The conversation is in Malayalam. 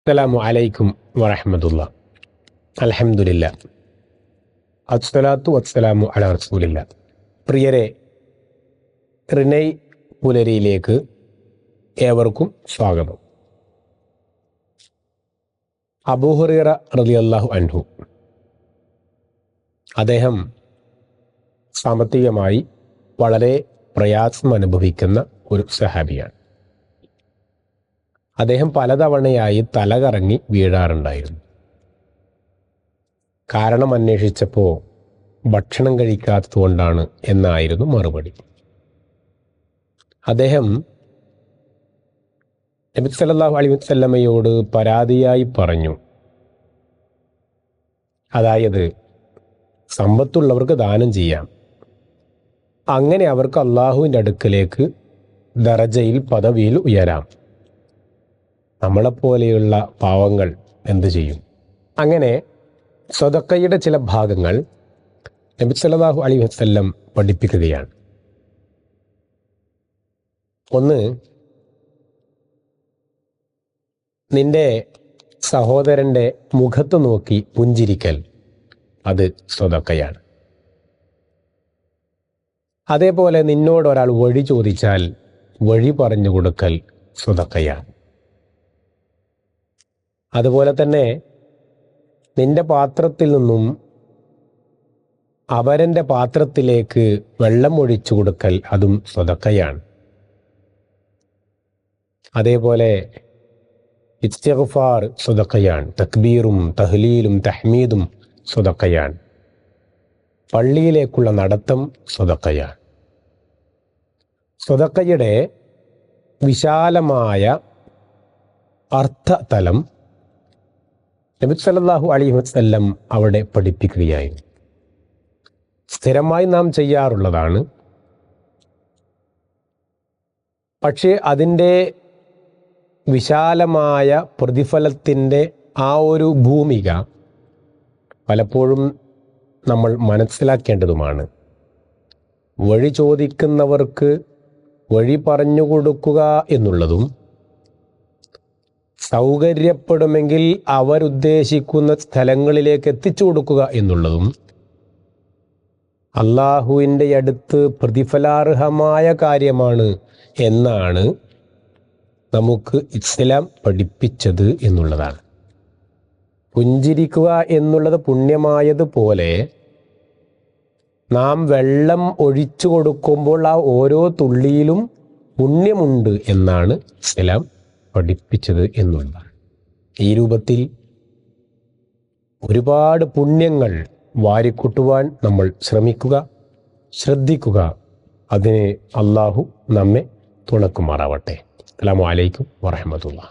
അസ്സലാമു അലൈക്കും വറഹമത്തുള്ള. അലഹമുല്ല അസ്സലാത്തു വസ്സലാമു അല റസൂലില്ല. പ്രിയരെ റിനൈ പുലരിയിലേക്ക് ഏവർക്കും സ്വാഗതം. അബൂഹുറീറ റളിയല്ലാഹു അൻഹു. അദ്ദേഹം സാമ്പത്തികമായി വളരെ പ്രയാസം അനുഭവിക്കുന്ന ഒരു സഹാബിയാണ്. അദ്ദേഹം പലതവണയായി തലകറങ്ങി വീഴാറുണ്ടായിരുന്നു. കാരണം അന്വേഷിച്ചപ്പോൾ ഭക്ഷണം കഴിക്കാത്തതുകൊണ്ടാണ് എന്നായിരുന്നു മറുപടി. അദ്ദേഹം നബി സല്ലാഹു അലി പരാതിയായി പറഞ്ഞു. അതായത് സമ്പത്തുള്ളവർക്ക് ദാനം ചെയ്യാം. അങ്ങനെ അവർക്ക് അള്ളാഹുവിന്റെ അടുക്കലേക്ക് ദറജയിൽ പദവിയിൽ ഉയരാം. നമ്മളെപ്പോലെയുള്ള പാവങ്ങൾ എന്തു ചെയ്യും? അങ്ങനെ സ്വതക്കയുടെ ചില ഭാഗങ്ങൾ നബി സല്ലാഹു അലി വസ്ല്ലം പഠിപ്പിക്കുകയാണ്. ഒന്ന് നിന്റെ സഹോദരന്റെ മുഖത്ത് നോക്കി പുഞ്ചിരിക്കൽ അത് സ്വതക്കയാണ്. അതേപോലെ നിന്നോട് ഒരാൾ വഴി ചോദിച്ചാൽ വഴി പറഞ്ഞു കൊടുക്കൽ സ്വതക്കയാണ്. അതുപോലെ തന്നെ നിന്റെ പാത്രത്തിൽ നിന്നും അവരന്റെ പാത്രത്തിലേക്ക് വെള്ളം ഒഴിച്ചു കൊടുക്കൽ അതും സ്വതക്കയാണ്. അതേപോലെ ഇസ്തിഗ്ഫാർ സ്വതക്കയാണ്. തക്ബീറും തഹ്ലീലും തഹ്മീദും സ്വതക്കയാണ്. പള്ളിയിലേക്കുള്ള നടത്തം സ്വതക്കയാണ്. സ്വതക്കയുടെ വിശാലമായ അർത്ഥതലം നബി സല്ലാഹു അലൈഹി വസല്ലം അവിടെ പഠിപ്പിക്കുകയായിരുന്നു. സ്ഥിരമായി നാം ചെയ്യാറുള്ളതാണ് പക്ഷേ അതിന്റെ വിശാലമായ പ്രതിഫലത്തിന്റെ ആ ഒരു ഭൂമിക പലപ്പോഴും നമ്മൾ മനസ്സിലാക്കേണ്ടതുമാണ്. വഴി ചോദിക്കുന്നവർക്ക് വഴി പറഞ്ഞു കൊടുക്കുക എന്നുള്ളതും സൗകര്യപ്പെടുമെങ്കിൽ അവരുദ്ദേശിക്കുന്ന സ്ഥലങ്ങളിലേക്ക് എത്തിച്ചു കൊടുക്കുക എന്നുള്ളതും അള്ളാഹുവിന്റെ അടുത്ത് പ്രതിഫലാർഹമായ കാര്യമാണ് എന്നാണ് നമുക്ക് ഇസ്ലാം പഠിപ്പിച്ചത് എന്നുള്ളതാണ്. പുഞ്ചിരിക്കുക എന്നുള്ളത് പുണ്യമായതുപോലെ നാം വെള്ളം ഒഴിച്ചു കൊടുക്കുമ്പോൾ ആ ഓരോ തുള്ളിയിലും പുണ്യമുണ്ട് എന്നാണ് ഇസ്ലാം പഠിപ്പിച്ചത് എന്നുള്ളതാണ്. ഈ രൂപത്തിൽ ഒരുപാട് പുണ്യങ്ങൾ വാരിക്കൂട്ടുവാൻ നമ്മൾ ശ്രമിക്കുക ശ്രദ്ധിക്കുക. അതിനെ അള്ളാഹു നമ്മെ തുണക്കുമാറാവട്ടെ. അസ്സാം വലൈക്കും വറഹമത്തുള്ള